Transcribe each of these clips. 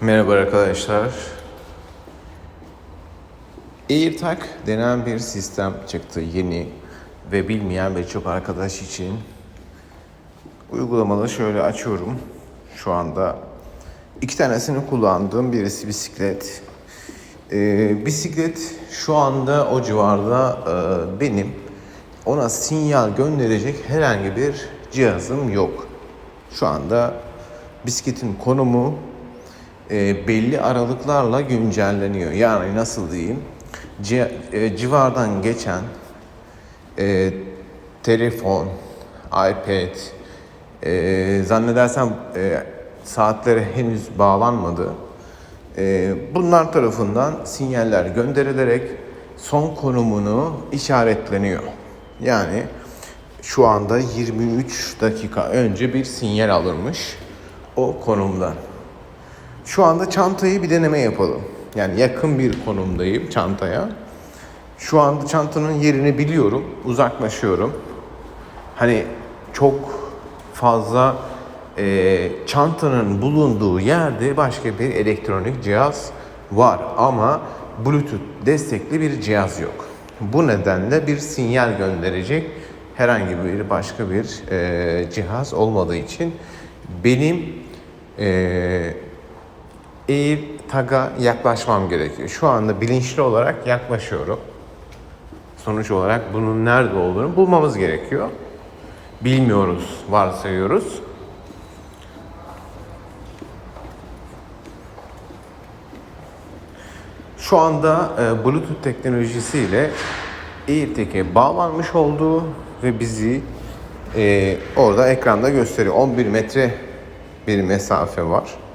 Merhaba arkadaşlar. AirTag denen bir sistem çıktı yeni ve bilmeyen birçok arkadaş için. Uygulamalı şöyle açıyorum. Şu anda iki tanesini kullandığım birisi bisiklet. Ee, bisiklet şu anda o civarda e, benim. Ona sinyal gönderecek herhangi bir cihazım yok. Şu anda bisikletin konumu e, belli aralıklarla güncelleniyor. Yani nasıl diyeyim? E, civardan geçen e, telefon, iPad, e, zannedersem saatlere henüz bağlanmadı. Bunlar tarafından sinyaller gönderilerek son konumunu işaretleniyor. Yani şu anda 23 dakika önce bir sinyal alınmış o konumdan. Şu anda çantayı bir deneme yapalım. Yani yakın bir konumdayım çantaya. Şu anda çantanın yerini biliyorum. Uzaklaşıyorum. Hani çok fazla e, çantanın bulunduğu yerde başka bir elektronik cihaz var ama Bluetooth destekli bir cihaz yok. Bu nedenle bir sinyal gönderecek herhangi bir başka bir e, cihaz olmadığı için benim e, Air Tag'a yaklaşmam gerekiyor. Şu anda bilinçli olarak yaklaşıyorum. Sonuç olarak bunun nerede olduğunu bulmamız gerekiyor. Bilmiyoruz, varsayıyoruz. Şu anda e, Bluetooth teknolojisiyle AirTag'e bağlanmış olduğu ve bizi e, orada ekranda gösteriyor. 11 metre bir mesafe var.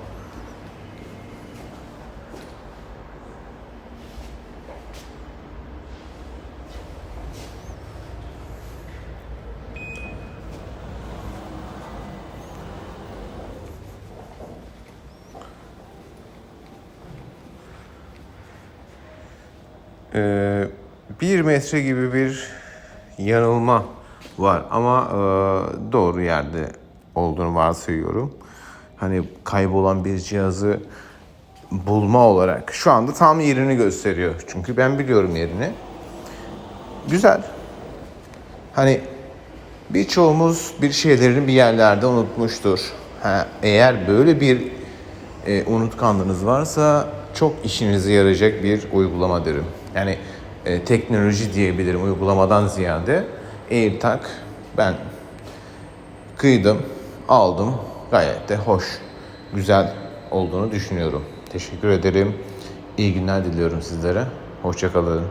Ee, bir metre gibi bir yanılma var ama e, doğru yerde olduğunu varsayıyorum. Hani kaybolan bir cihazı bulma olarak şu anda tam yerini gösteriyor. Çünkü ben biliyorum yerini. Güzel. Hani birçoğumuz bir şeylerini bir yerlerde unutmuştur. Ha, eğer böyle bir e, unutkanlığınız varsa çok işinize yarayacak bir uygulama derim. Yani e, teknoloji diyebilirim uygulamadan ziyade. AirTag ben kıydım, aldım. Gayet de hoş, güzel olduğunu düşünüyorum. Teşekkür ederim. İyi günler diliyorum sizlere. Hoşçakalın.